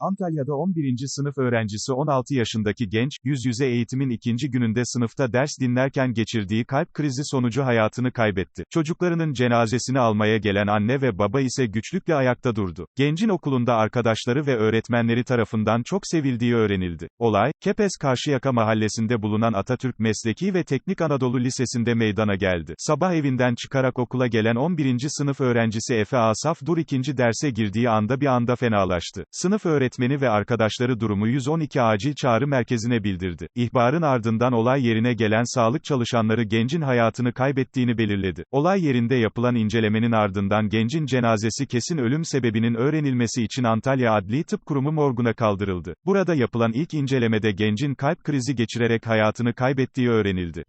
Antalya'da 11. sınıf öğrencisi 16 yaşındaki genç, yüz yüze eğitimin ikinci gününde sınıfta ders dinlerken geçirdiği kalp krizi sonucu hayatını kaybetti. Çocuklarının cenazesini almaya gelen anne ve baba ise güçlükle ayakta durdu. Gencin okulunda arkadaşları ve öğretmenleri tarafından çok sevildiği öğrenildi. Olay, Kepez Karşıyaka mahallesinde bulunan Atatürk Mesleki ve Teknik Anadolu Lisesi'nde meydana geldi. Sabah evinden çıkarak okula gelen 11. sınıf öğrencisi Efe Asaf Dur ikinci derse girdiği anda bir anda fenalaştı. Sınıf öğretmeni ve arkadaşları durumu 112 acil çağrı merkezine bildirdi. İhbarın ardından olay yerine gelen sağlık çalışanları gencin hayatını kaybettiğini belirledi. Olay yerinde yapılan incelemenin ardından gencin cenazesi kesin ölüm sebebinin öğrenilmesi için Antalya Adli Tıp Kurumu morguna kaldırıldı. Burada yapılan ilk incelemede gencin kalp krizi geçirerek hayatını kaybettiği öğrenildi.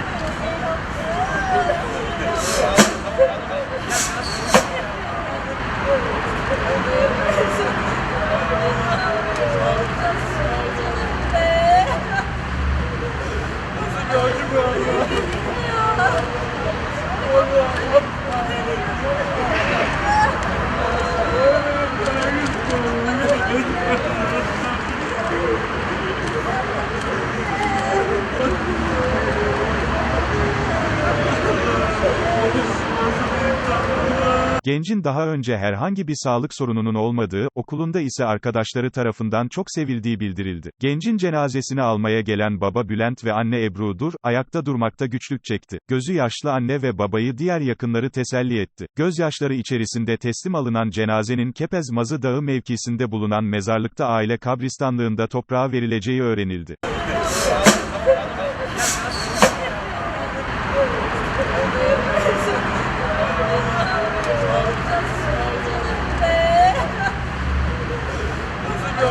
Gencin daha önce herhangi bir sağlık sorununun olmadığı, okulunda ise arkadaşları tarafından çok sevildiği bildirildi. Gencin cenazesini almaya gelen baba Bülent ve anne Ebru Dur, ayakta durmakta güçlük çekti. Gözü yaşlı anne ve babayı diğer yakınları teselli etti. Gözyaşları içerisinde teslim alınan cenazenin Kepez Mazı Dağı mevkisinde bulunan mezarlıkta aile kabristanlığında toprağa verileceği öğrenildi.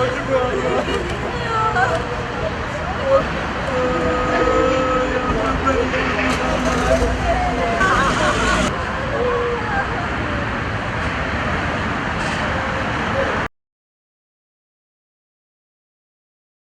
Sergeant William.